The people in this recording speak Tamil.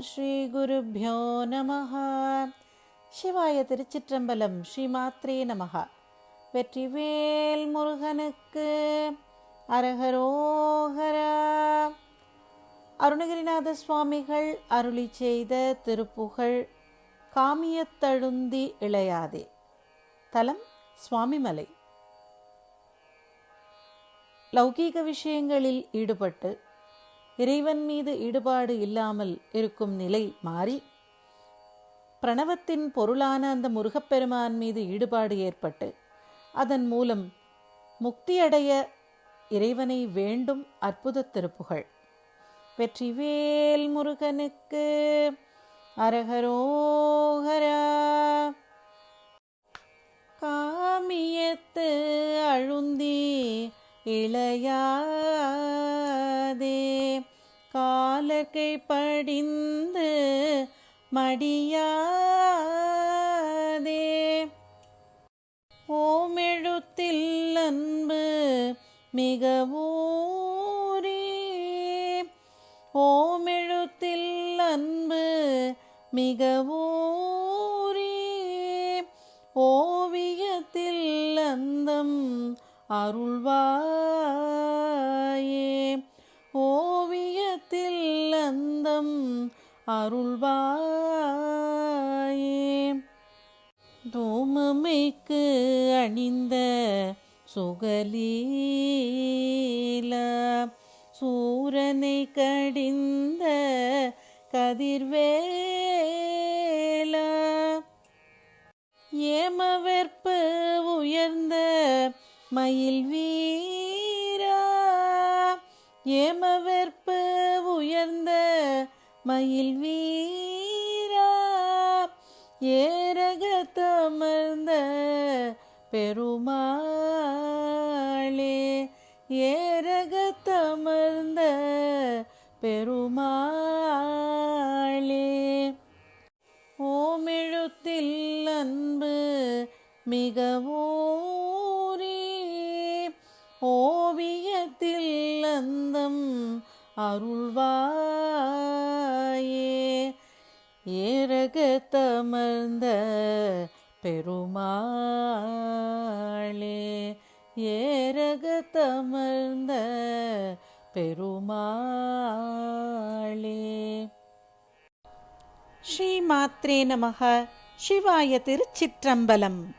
ஸ்ரீ ஸ்ரீகுருभ्यो நமः சிவாய திருச்சிற்றம்பலம் ஸ்ரீ மாத்ரே நமः வெற்றிவேல் முருகனுக்கு அரகரோகரா அருணகிரிநாத சுவாமிகள் அருளி செய்த திருப்புகழ் காமியத்தழுந்தி இளையாதே. தலம் சுவாமிமலை. லௌகீக விஷயங்களில் ஈடுபட்டு இறைவன் மீது ஈடுபாடு இல்லாமல் இருக்கும் நிலை மாறி பிரணவத்தின் பொருளான அந்த முருகப்பெருமான் மீது ஈடுபாடு ஏற்பட்டு அதன் மூலம் முக்தியடைய இறைவனை வேண்டும் அற்புத திருப்புகழ் வெற்றிவேல் முருகனுக்கு அரகரோகரா இளையாதே. காலக்கை படிந்து மடியாதே. ஓமெழுத்தில் அன்பு மிகவூரே ஓமெழுத்தில் அன்பு மிகவூரே ஓ அருள்வாயே. ஓவியத்தில் அந்தம் அருள்வாயே. தோமமைக்கு அணிந்த சுகலீல. சூரனை கடிந்த கதிர்வேல. ஏமவெற்பு உயர்ந்த மயில் வீரா ஏமவெற்பு உயர்ந்த மயில் வீரா ஏரகத்தமர்ந்த பெருமாளே ஏரகத்தமர்ந்த பெருமாளே. ஓமெழுத்தில் அன்பு மிகவும் ஓவியத்தில் அந்தம் அருள்வாயே. ஏரகத்தமர்ந்த பெருமாளே ஏரகத்தமர்ந்த பெருமாளே. ஸ்ரீமாத்ரே நமக. சிவாய திருச்சிற்றம்பலம்.